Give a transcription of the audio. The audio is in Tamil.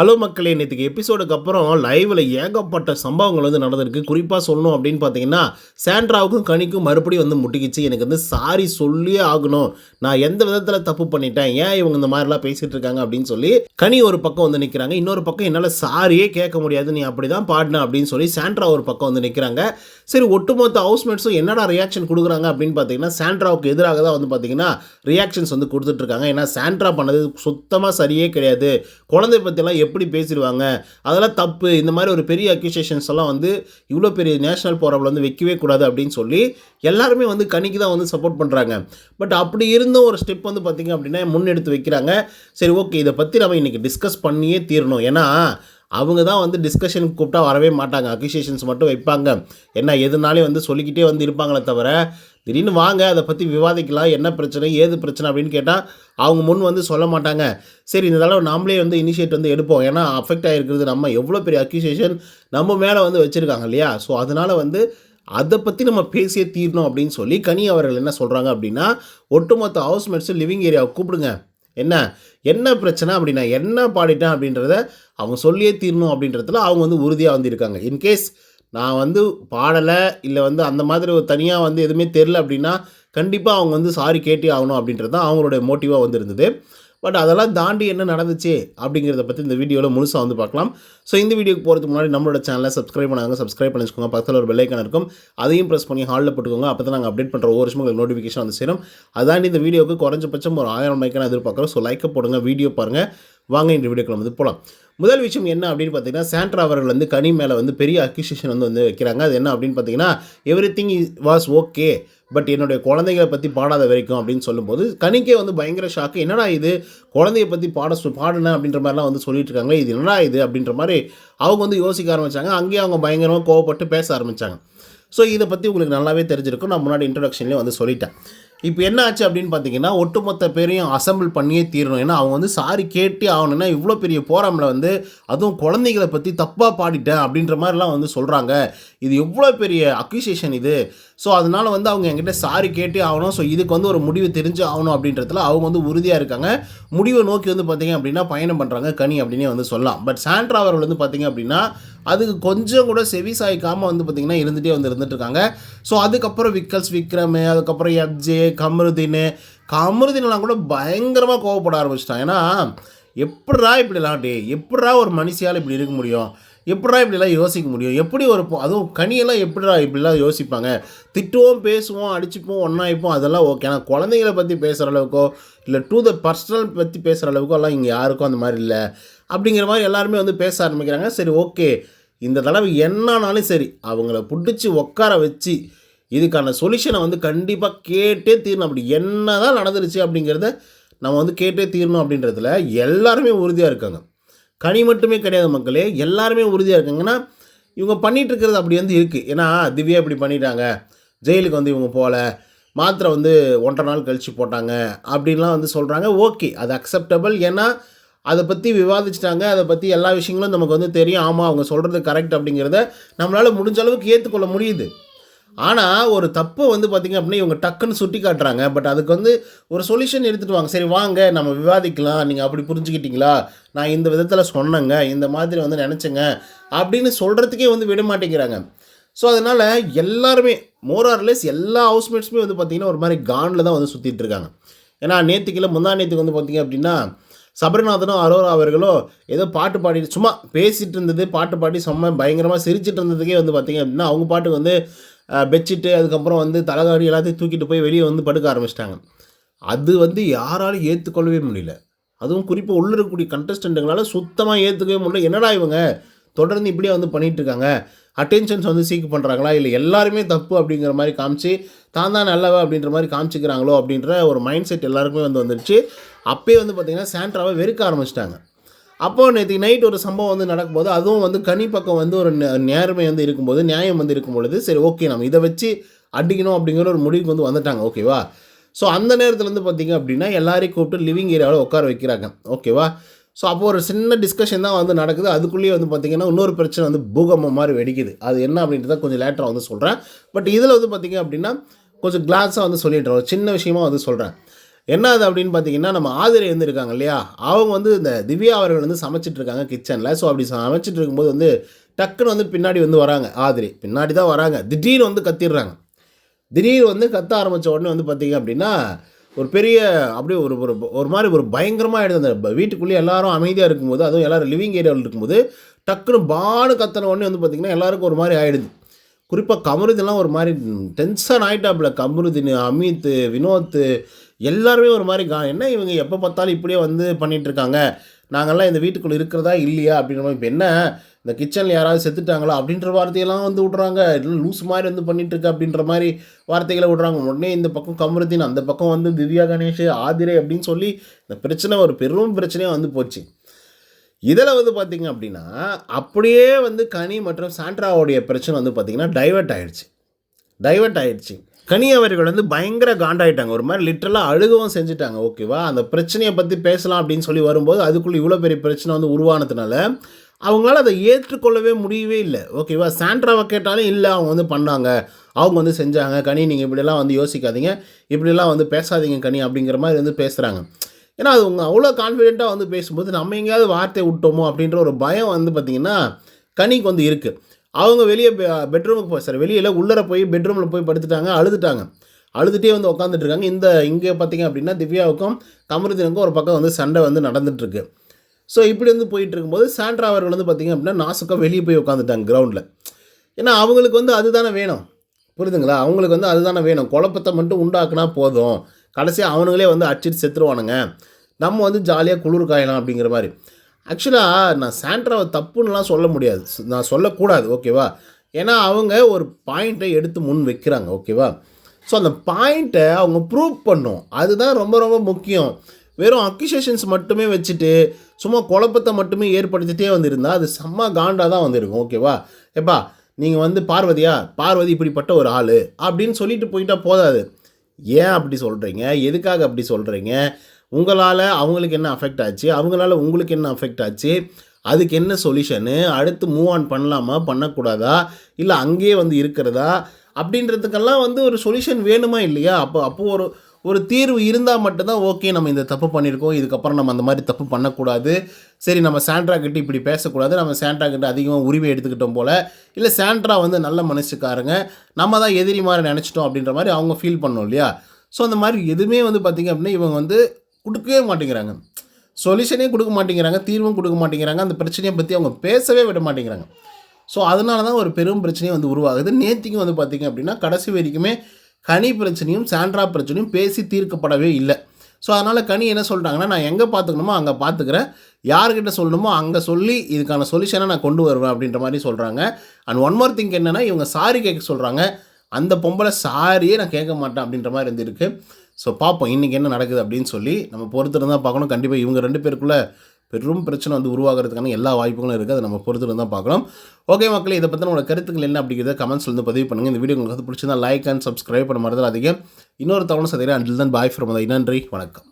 ஹலோ மக்களே நேற்றுக்கு எபிசோடுக்கு அப்புறம் லைவில் ஏகப்பட்ட சம்பவங்கள் வந்து நடந்திருக்கு. குறிப்பாக சொல்லணும் அப்படின்னு பார்த்தீங்கன்னா சாண்ட்ராவுக்கும் கனிக்கும் மறுபடியும் வந்து முட்டிக்கிச்சு. எனக்கு வந்து சாரி சொல்லியே ஆகணும். நான் எந்த விதத்தில் தப்பு பண்ணிட்டேன்? ஏன் இவங்க இந்த மாதிரிலாம் பேசிகிட்டு இருக்காங்க அப்படின்னு சொல்லி கனி ஒரு பக்கம் வந்து நிற்கிறாங்க இன்னொரு பக்கம் என்னால் சாரியே கேட்க முடியாது. நீ அப்படி தான் பாடின அப்படின்னு சொல்லி சாண்ட்ரா ஒரு பக்கம் வந்து நிற்கிறாங்க சரி ஒட்டுமொத்த ஹவுஸ்மேட்ஸும் என்னடா ரியாக்ஷன் கொடுக்குறாங்க அப்படின்னு பார்த்தீங்கன்னா சாண்ட்ராவுக்கு எதிராக தான் வந்து பார்த்தீங்கன்னா ரியாக்ஷன்ஸ் வந்து கொடுத்துட்ருக்காங்க ஏன்னா சாண்ட்ரா பண்ணது சுத்தமாக சரியே கிடையாது. குழந்தை பற்றிலாம் எப்படி பேசிடுவாங்க? அதெல்லாம் தப்பு. இந்த மாதிரி ஒரு பெரிய அக்யூசேஷன்ஸ் எல்லாம் வந்து இவ்வளோ பெரிய நேஷனல் போராவில் வந்து வைக்கவே கூடாது அப்படின்னு சொல்லி எல்லாருமே வந்து கணிக்கு தான் வந்து சப்போர்ட் பண்ணுறாங்க பட் அப்படி இருந்தும் ஒரு ஸ்டெப் வந்து பார்த்திங்க அப்படின்னா முன்னெடுத்து வைக்கிறாங்க. சரி ஓகே இதை பற்றி நம்ம இன்றைக்கி டிஸ்கஸ் பண்ணியே தீரணும். ஏன்னா அவங்க தான் வந்து டிஸ்கஷனுக்கு கூப்பிட்டா வரவே மாட்டாங்க. அக்யூசியேஷன்ஸ் மட்டும் வைப்பாங்க. என்ன எதுனாலே வந்து சொல்லிக்கிட்டே வந்து இருப்பாங்களே தவிர திடீர்னு வாங்க அதை பற்றி விவாதிக்கலாம் என்ன பிரச்சனை ஏது பிரச்சனை அப்படின்னு கேட்டால் அவங்க முன் வந்து சொல்ல மாட்டாங்க. சரி இந்த தடவை நாமளே வந்து இனிஷியேட் வந்து எடுப்போம். ஏன்னா அஃபெக்ட் ஆகிருக்கிறது நம்ம எவ்வளோ பெரிய அக்யூசியேஷன் நம்ம மேலே வந்து வச்சுருக்காங்க இல்லையா? ஸோ அதனால் வந்து அதை பற்றி நம்ம பேசியே தீரணும் அப்படின்னு சொல்லி கனி அவர்கள் என்ன சொல்கிறாங்க அப்படின்னா ஒட்டுமொத்த ஹவுஸ்மேட்ஸும் லிவிங் ஏரியாவை கூப்பிடுங்க. என்ன? என்ன பிரச்சனை அப்படின்னா என்ன பாடிட்டேன் அப்படின்றத அவங்க சொல்லியே தீரணும் அப்படின்றதுல அவங்க வந்து உறுதியாக வந்திருக்காங்க இன்கேஸ் நான் வந்து பாடலை இல்லை வந்து அந்த மாதிரி ஒரு தனியாக வந்து எதுவுமே தெரில அப்படின்னா கண்டிப்பாக அவங்க வந்து சாரி கேட்டே ஆகணும் அப்படின்றது தான் அவங்களுடைய மோட்டிவாக வந்து இருந்தது. பட் அதெல்லாம் தாண்டி என்ன நடந்துச்சு அப்படிங்கிறத பற்றி இந்த வீடியோவில் முழுசாக வந்து பார்க்கலாம். ஸோ இந்த வீடியோக்கு போகிறதுக்கு முன்னாடி நம்மளோட சேனலை சப்ஸ்கிரைப் பண்ணாங்க சப்ஸ்கிரைப் பண்ணி வச்சுக்கோங்க பக்கத்தில் ஒரு பெல்லைக்கான இருக்கும். அதையும் ப்ரெஸ் பண்ணி ஹாலில் போட்டுக்கோங்க. அப்போ தான் நாங்கள் அப்டேட் பண்ணுற ஒவ்வொரு வருஷமும் உங்களுக்கு நோட்டிஃபிகேஷன் வந்து சேரும். அதாண்டி இந்த வீடியோக்கு குறைஞ்சபட்சம் ஒரு ஆயிரம் மைக்கான எதிர்பார்க்குறோம். ஸோ லைக்கை போடுங்க வீடியோ பாருங்கள் வாங்க இந்த வீடியோக்கள் வந்து போகலாம் முதல் விஷயம் என்ன அப்படின்னு பார்த்தீங்கன்னா சாண்ட்ரா அவர்கள் வந்து கனி மேலே வந்து பெரிய அக்யூசேஷன் வந்து வந்து வைக்கிறாங்க. அது என்ன அப்படின்னு பார்த்தீங்கன்னா everything was okay but என்னுடைய குழந்தைகளை பற்றி பாடாத வரைக்கும் அப்படின்னு சொல்லும்போது கனிக்கே வந்து பயங்கர ஷாக்கு என்னடா இது? குழந்தைய பற்றி பாட சொ பாடினேன் அப்படின்ற மாதிரிலாம் வந்து சொல்லிட்டு இருக்காங்க இது என்னடா இது அப்படின்ற மாதிரி அவங்க வந்து யோசிக்க ஆரம்பித்தாங்க அங்கேயே அவங்க பயங்கரமாக கோவப்பட்டு பேச ஆரம்பித்தாங்க ஸோ இதை பற்றி உங்களுக்கு நல்லாவே தெரிஞ்சிருக்கும். நான் முன்னாடி இன்ட்ரடக்ஷன்லேயே வந்து சொல்லிட்டேன். இப்போ என்ன ஆச்சு அப்படின்னு பார்த்தீங்கன்னா ஒட்டுமொத்த பேரையும் அசம்பிள் பண்ணியே தீரணும். ஏன்னா அவங்க வந்து சாரி கேட்டே ஆகணும்னா இவ்வளோ பெரிய போராமில் வந்து அதுவும் குழந்தைகளை பற்றி தப்பாக பாடிட்டேன் அப்படின்ற மாதிரிலாம் வந்து சொல்கிறாங்க இது எவ்வளோ பெரிய அக்யூசியேஷன் இது. ஸோ அதனால் வந்து அவங்க என்கிட்ட சாரி கேட்டே ஆகணும். ஸோ இதுக்கு வந்து ஒரு முடிவு தெரிஞ்சு ஆகணும் அப்படின்றதுல அவங்க வந்து உறுதியாக இருக்காங்க. முடிவை நோக்கி வந்து பார்த்தீங்க அப்படின்னா பயணம் பண்ணுறாங்க கனி அப்படின்னே வந்து சொல்லலாம். பட் சாண்ட்ரா அவர்கள் வந்து பார்த்தீங்க அப்படின்னா அதுக்கு கொஞ்சம் கூட செவி சாய்க்காமல் வந்து பார்த்திங்கன்னா இருந்துகிட்டே வந்து இருந்துட்டு இருக்காங்க ஸோ அதுக்கப்புறம் விக்கல்ஸ் விக்ரம் அதுக்கப்புறம் எப்ஜே கமருதீன். கமருதீன்லாம் கூட பயங்கரமாக கோவப்பட ஆரம்பிச்சிட்டான். ஏன்னா எப்படிரா இப்படிலாம் டே எப்படிரா ஒரு மனுஷியால் இப்படி இருக்க முடியும்? எப்படிரா இப்படிலாம் யோசிக்க முடியும்? எப்படி ஒரு அதுவும் கனியெல்லாம் எப்படிடா இப்படிலாம் யோசிப்பாங்க? திட்டுவோம் பேசுவோம் அடிச்சுப்போம் ஒன்றாயிப்போம் அதெல்லாம் ஓகே ஆனால் குழந்தைங்களை பற்றி பேசுகிற அளவுக்கோ இல்லை டூ த பர்சனல் பற்றி பேசுகிற அளவுக்கோ எல்லாம் இங்கே யாருக்கும் அந்த மாதிரி இல்லை. அப்படிங்கிற மாதிரி எல்லாருமே வந்து பேச ஆரம்பிக்கிறாங்க. சரி ஓகே. இந்த தடவை என்னானாலும் சரி அவங்கள பிடிச்சி உட்கார வச்சு இதுக்கான சொல்யூஷனை வந்து கண்டிப்பாக கேட்டே தீரணும். அப்படி என்ன தான் நடந்துருச்சு அப்படிங்கிறத நம்ம வந்து கேட்டே தீரணும் அப்படின்றதுல எல்லாருமே உறுதியாக இருக்காங்க. கனி மட்டுமே கிடையாது மக்களே எல்லாருமே உறுதியாக இருக்காங்கன்னா இவங்க பண்ணிட்டு இருக்கிறது அப்படி வந்து இருக்குது ஏன்னா திவ்யா இப்படி பண்ணிட்டாங்க ஜெயிலுக்கு வந்து இவங்க போகல மாத்திரை வந்து ஒன்றரை நாள் கழித்து போட்டாங்க அப்படின்லாம் வந்து சொல்கிறாங்க ஓகே அது அக்செப்டபிள் ஏன்னா அதை பற்றி விவாதிச்சிட்டாங்க. அதை பற்றி எல்லா விஷயங்களும் நமக்கு வந்து தெரியும். ஆமாம் அவங்க சொல்கிறது கரெக்ட் அப்படிங்கிறத நம்மளால் முடிஞ்ச அளவுக்கு ஏற்றுக்கொள்ள முடியுது. ஆனால் ஒரு தப்பு வந்து பார்த்திங்க அப்படின்னா இவங்க டக்குன்னு சுட்டி காட்டுறாங்க. பட் அதுக்கு வந்து ஒரு சொல்யூஷன் எடுத்துகிட்டு வாங்க. சரி வாங்க நம்ம விவாதிக்கலாம். நீங்கள் அப்படி புரிஞ்சுக்கிட்டீங்களா? நான் இந்த விதத்தில் சொன்னேங்க. இந்த மாதிரி வந்து நினச்சேங்க. அப்படின்னு சொல்கிறதுக்கே வந்து விட மாட்டேங்கிறாங்க. ஸோ அதனால் எல்லாருமே மோரார்லெஸ் எல்லா ஹவுஸ்மேட்ஸுமே வந்து பார்த்திங்கன்னா ஒரு மாதிரி கானில் தான் வந்து சுற்றிட்டு இருக்காங்க. ஏன்னா நேற்றுக்கில் முந்தா நேற்றுக்கு வந்து பார்த்திங்க அப்படின்னா சபரிநாதனும் அரோரா அவர்களும் ஏதோ பாட்டு பாடிட்டு சும்மா பேசிகிட்டு இருந்தது பாட்டு பாடி செம்ம பயங்கரமாக சிரிச்சிட்டு இருந்ததுக்கே வந்து பார்த்திங்க அப்படின்னா அவங்க பாட்டுக்கு வந்து பெட்ஷீட்டு அதுக்கப்புறம் வந்து தலைகாடி எல்லாத்தையும் தூக்கிட்டு போய் வெளியே வந்து படுக்க ஆரம்பிச்சிட்டாங்க. அது வந்து யாராலும் ஏற்றுக்கொள்ளவே முடியல. அதுவும் குறிப்பாக உள்ள இருக்கக்கூடிய கண்டஸ்டண்ட்டுங்களால சுத்தமாக ஏற்றுக்கவே முடியல. என்னடா இவங்க? தொடர்ந்து இப்படியே வந்து பண்ணிகிட்ருக்காங்க இருக்காங்க. அட்டென்ஷன்ஸ் வந்து சீக் பண்ணுறாங்களா இல்லை எல்லாருமே தப்பு அப்படிங்கிற மாதிரி காமிச்சு தான் தான் நல்லவ அப்படின்ற மாதிரி காமிச்சிக்கிறாங்களோ அப்படின்ற ஒரு மைண்ட் செட் எல்லாருக்குமே வந்து வந்துருச்சு. அப்போயே வந்து பார்த்திங்கன்னா சாண்ட்ராவை வெறுக்க ஆரம்பிச்சிட்டாங்க. அப்போது நேற்று நைட் ஒரு சம்பவம் வந்து நடக்கும்போது அதுவும் வந்து கனி பக்கம் வந்து ஒரு நே- நேர்மை வந்து இருக்கும்போது நியாயம் வந்து இருக்கும் பொழுது சரி ஓகே நம்ம இதை வச்சு அடிக்கணும் அப்படிங்கிற ஒரு முடிவுக்கு வந்து வந்துட்டாங்க ஓகேவா ஸோ அந்த நேரத்தில் வந்து பார்த்திங்க அப்படின்னா எல்லாரையும் கூப்பிட்டு லிவிங் ஏரியாவில் உட்கார வைக்கிறாங்க ஓகேவா ஸோ அப்போது ஒரு சின்ன டிஸ்கஷன் தான் வந்து நடக்குது. அதுக்குள்ளேயே வந்து பார்த்திங்கன்னா இன்னொரு பிரச்சனை வந்து பூகம்பம் மாதிரி வெடிக்குது. அது என்ன அப்படின்றத கொஞ்சம் லேட்டராக வந்து சொல்கிறேன் பட் இதில் வந்து பார்த்திங்க அப்படின்னா கொஞ்சம் கிளாஸாக வந்து சொல்லிடுறேன். ஒரு சின்ன விஷயமா வந்து சொல்கிறேன் என்ன அது அப்படின்னு பார்த்தீங்கன்னா நம்ம ஆதிரை வந்து இருக்காங்க இல்லையா? அவங்க வந்து இந்த திவ்யா அவர்கள் வந்து சமைச்சிட்டு இருக்காங்க கிச்சனில் ஸோ அப்படி சமைச்சிட்டு இருக்கும்போது வந்து டக்குன்னு வந்து பின்னாடி வந்து வராங்க ஆதிரி. பின்னாடி தான் வராங்க. திடீர்னு வந்து கத்திடுறாங்க. திடீர் வந்து கத்த ஆரம்பித்த உடனே வந்து பார்த்திங்க அப்படின்னா ஒரு பெரிய அப்படியே ஒரு ஒரு ஒரு மாதிரி ஒரு பயங்கரமாக ஆகிடுது அந்த வீட்டுக்குள்ளேயே எல்லாரும் அமைதியாக இருக்கும்போது அதுவும் எல்லோரும் லிவிங் ஏரியாவில் இருக்கும்போது டக்குன்னு பாடு கத்தன உடனே வந்து பார்த்திங்கன்னா எல்லாருக்கும் ஒரு மாதிரி ஆகிடுது குறிப்பாக கமருதெல்லாம் ஒரு மாதிரி டென்ஷன் ஆகிட்டாப்புல கமருதின் அமித் வினோத் எல்லாருமே ஒரு மாதிரி கா என்ன இவங்க எப்போ பார்த்தாலும் இப்படியே வந்து பண்ணிகிட்ருக்காங்க இருக்காங்க. நாங்கள்லாம் இந்த வீட்டுக்குள்ளே இருக்கிறதா இல்லையா அப்படின்ற மாதிரி. இப்போ என்ன இந்த கிச்சனில் யாராவது செத்துட்டாங்களா அப்படின்ற வார்த்தையெல்லாம் வந்து விட்றாங்க. இல்லை லூஸ் மாதிரி வந்து பண்ணிகிட்ருக்கு அப்படின்ற மாதிரி வார்த்தைகளை விட்றாங்க. உடனே இந்த பக்கம் கமருத்தின் அந்த பக்கம் வந்து திவ்யா கணேஷ் ஆதிரை அப்படின்னு சொல்லி இந்த பிரச்சனை ஒரு பெரும் பிரச்சனையாக வந்து போச்சு. இதில் வந்து பார்த்திங்க அப்படின்னா அப்படியே வந்து கனி மற்றும் சாண்ட்ராவோடைய பிரச்சனை வந்து பார்த்திங்கன்னா டைவெர்ட் ஆகிடுச்சு டைவெர்ட் ஆகிடுச்சு கனி அவர்கள் வந்து பயங்கர காண்டாயிட்டாங்க. ஒரு மாதிரி லிட்டரலாக அழுகவும் செஞ்சுட்டாங்க. ஓகேவா அந்த பிரச்சனையை பற்றி பேசலாம் அப்படின்னு சொல்லி வரும்போது அதுக்குள்ளே இவ்வளோ பெரிய பிரச்சனை வந்து உருவானதுனால அவங்களால அதை ஏற்றுக்கொள்ளவே முடியவே இல்லை. ஓகேவா சாண்ட்ராவை கேட்டாலும் இல்லை அவங்க வந்து பண்ணாங்க. அவங்க வந்து செஞ்சாங்க. கனி நீங்கள் இப்படிலாம் வந்து யோசிக்காதீங்க. இப்படிலாம் வந்து பேசாதீங்க கனி அப்படிங்கிற மாதிரி வந்து பேசுகிறாங்க ஏன்னா அது அவங்க அவ்வளோ கான்ஃபிடென்ட்டாக வந்து பேசும்போது நம்ம எங்கேயாவது வார்த்தை விட்டோமோ அப்படின்ற ஒரு பயம் வந்து பார்த்திங்கன்னா கனிக்கு வந்து இருக்குது அவங்க வெளியே பெட்ரூமுக்கு போய் சார் வெளியில் உள்ளர போய் பெட்ரூமில் போய் படுத்துட்டாங்க அழுதுட்டாங்க. அழுதுகிட்டே வந்து உட்காந்துட்ருக்காங்க இந்த இங்கே பார்த்தீங்க அப்படின்னா திவ்யாவுக்கும் கமருதீனுக்கும் ஒரு பக்கம் வந்து சண்டை வந்து நடந்துகிட்ருக்கு ஸோ இப்படி வந்து போயிட்டு இருக்கும்போது சாண்ட்ரா அவர்கள் வந்து பார்த்திங்க அப்படின்னா நாசுக்காக வெளியே போய் உட்காந்துட்டாங்க கிரவுண்டில் ஏன்னா அவங்களுக்கு வந்து அதுதானே வேணும். புரியுதுங்களா அவங்களுக்கு வந்து அதுதானே வேணும். குழப்பத்தை மட்டும் உண்டாக்குனா போதும். கடைசியாக அவனுங்களே வந்து அடிச்சிட்டு செத்துருவானுங்க. நம்ம வந்து ஜாலியாக குளிர் காயலாம் அப்படிங்கிற மாதிரி ஆக்சுவலாக நான் சாண்ட்ராவை தப்புன்னுலாம் சொல்ல முடியாது. நான் சொல்லக்கூடாது ஓகேவா? ஏன்னா அவங்க ஒரு பாயிண்ட்டை எடுத்து முன் வைக்கிறாங்க ஓகேவா? ஸோ அந்த பாயிண்ட்டை அவங்க ப்ரூவ் பண்ணும். அதுதான் ரொம்ப ரொம்ப முக்கியம். வெறும் அக்யூசேஷன்ஸ் மட்டுமே வச்சுட்டு சும்மா குழப்பத்தை மட்டுமே ஏற்படுத்திட்டே வந்திருந்தால் அது செம்ம காண்டாக தான் வந்திருக்கும் ஓகேவா? எப்பா நீங்கள் வந்து பார்வதியா? பார்வதி இப்படிப்பட்ட ஒரு ஆள் அப்படின்னு சொல்லிட்டு போயிட்டால் போதாது. ஏன் அப்படி சொல்கிறீங்க எதுக்காக அப்படி சொல்கிறீங்க உங்களால் அவங்களுக்கு என்ன அஃபெக்ட் ஆச்சு? அவங்களால உங்களுக்கு என்ன அஃபெக்ட் ஆச்சு? அதுக்கு என்ன சொல்யூஷனு அடுத்து மூவ் ஆன் பண்ணலாமா? பண்ணக்கூடாதா? இல்லை அங்கேயே வந்து இருக்கிறதா? அப்படின்றதுக்கெல்லாம் வந்து ஒரு சொல்யூஷன் வேணுமா இல்லையா? அப்போ அப்போது ஒரு ஒரு தீர்வு இருந்தால் மட்டும்தான் ஓகே நம்ம இந்த தப்பு பண்ணியிருக்கோம். இதுக்கப்புறம் நம்ம அந்த மாதிரி தப்பு பண்ணக்கூடாது. சரி நம்ம சாண்ட்ரா கிட்ட இப்படி பேசக்கூடாது. நம்ம சாண்ட்ரா கிட்ட அதிகமாக உரிமை எடுத்துக்கிட்டோம் போல். இல்லை சாண்ட்ரா வந்து நல்ல மனுஷக்காரங்க நம்ம தான் எதிரி மாதிரி நினச்சிட்டோம் அப்படின்ற மாதிரி அவங்க ஃபீல் பண்ணோம் இல்லையா? ஸோ அந்த மாதிரி எதுவுமே வந்து பார்த்திங்க அப்படின்னா இவங்க வந்து கொடுக்கவே மாட்டேங்கிறாங்க. சொல்யூஷனே கொடுக்க மாட்டேங்கிறாங்க தீர்வும் கொடுக்க மாட்டேங்கிறாங்க அந்த பிரச்சனையை பற்றி அவங்க பேசவே விட மாட்டேங்கிறாங்க. ஸோ அதனால தான் ஒரு பெரும் பிரச்சனையும் வந்து உருவாகுது. நேற்றுக்கும் வந்து பார்த்திங்க அப்படின்னா கடைசி வரைக்குமே கனி பிரச்சனையும் சாண்ட்ரா பிரச்சனையும் பேசி தீர்க்கப்படவே இல்லை. ஸோ அதனால் கனி என்ன சொல்கிறாங்கன்னா நான் எங்கே பார்த்துக்கணுமோ அங்கே பார்த்துக்கிறேன் யார்கிட்ட சொல்லணுமோ அங்கே சொல்லி இதுக்கான சொல்யூஷனை நான் கொண்டு வருவேன் அப்படின்ற மாதிரி சொல்கிறாங்க அண்ட் ஒன் மோர் திங்க் என்னென்னா இவங்க சாரி கேட்க சொல்கிறாங்க அந்த பொம்பளை சாரியே நான் கேட்க மாட்டேன் அப்படின்ற மாதிரி இருந்திருக்கு ஸோ பார்ப்போம் இன்றைக்கி என்ன நடக்குது அப்படின்னு சொல்லி நம்ம பொறுத்து தான் பார்க்கணும். கண்டிப்பாக இவங்க ரெண்டு பேருக்குள்ளே பெரும் பிரச்சனை வந்து உருவாகிறதுக்கான எல்லா வாய்ப்புகளும் இருக்குது அதை நம்ம பொறுத்து தான் பார்க்கணும் ஓகே மக்களே இதை பற்றின உங்களோட கருத்துக்கள் என்ன அப்படிங்கிறத கமெண்ட்ஸ் வந்து பதிவு பண்ணுங்கள் இந்த வீடியோ உங்களுக்கு பிடிச்சிருந்தா லைக் அண்ட் சப்ஸ்கிரைப் பண்ண மாதிரி அதிகம் இன்னொரு தவணை சதையில் அண்டில் தான் பாய் ஃப்ரம் நன்றி. வணக்கம்.